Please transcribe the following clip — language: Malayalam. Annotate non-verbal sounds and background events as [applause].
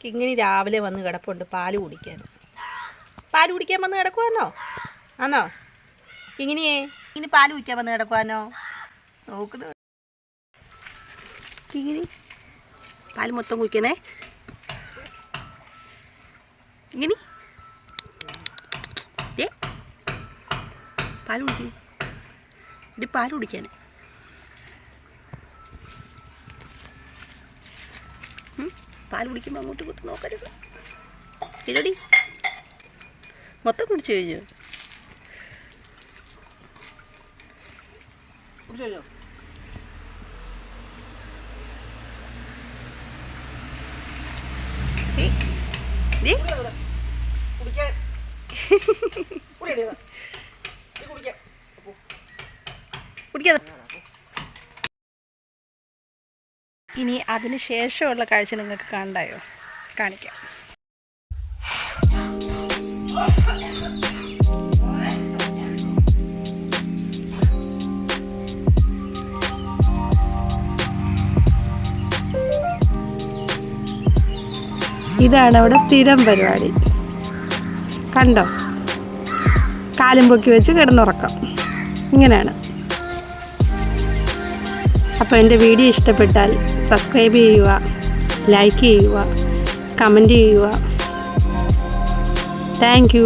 കിങ്ങിണി രാവിലെ വന്ന് കിടപ്പുണ്ട് പാൽ കുടിക്കാൻ. പാൽ കുടിക്കാൻ വന്ന് കിടക്കുവാനോ ആണോ കിങ്ങിനിയേ ഇനി പാൽ കുടിക്കാൻ വന്ന് കിടക്കുവാനോ നോക്കുന്നു കിങ്ങിണി പാൽ മൊത്തം കുടിക്കണേ ഇങ്ങനെ. പാൽ കുടിക്കേ. ഇത് പാൽ കുടിക്കാനേ. പാൽ കുടിക്കുമ്പോൾ അങ്ങോട്ട് ഇങ്ങോട്ട് നോക്കരുത്. ഇരടി മൊത്തം കുടിച്ചു കഴിഞ്ഞു? കുടിക്കാൻ. [laughs] കുടിക്കാതെ ഇനി അതിന് ശേഷമുള്ള കാഴ്ച നിങ്ങൾക്ക് കണ്ടായോ കാണിക്കാം. ഇതാണ് അവിടെ സ്ഥിരം പരിപാടി. കണ്ടോ? കാലും പൊക്കി വെച്ച് കിടന്നുറക്കം. ഇങ്ങനെയാണ്. അപ്പോൾ എന്റെ വീഡിയോ ഇഷ്ടപ്പെട്ടാൽ സബ്സ്ക്രൈബ് ചെയ്യുക ലൈക്ക് ചെയ്യുക കമന്റ് ചെയ്യുക. താങ്ക്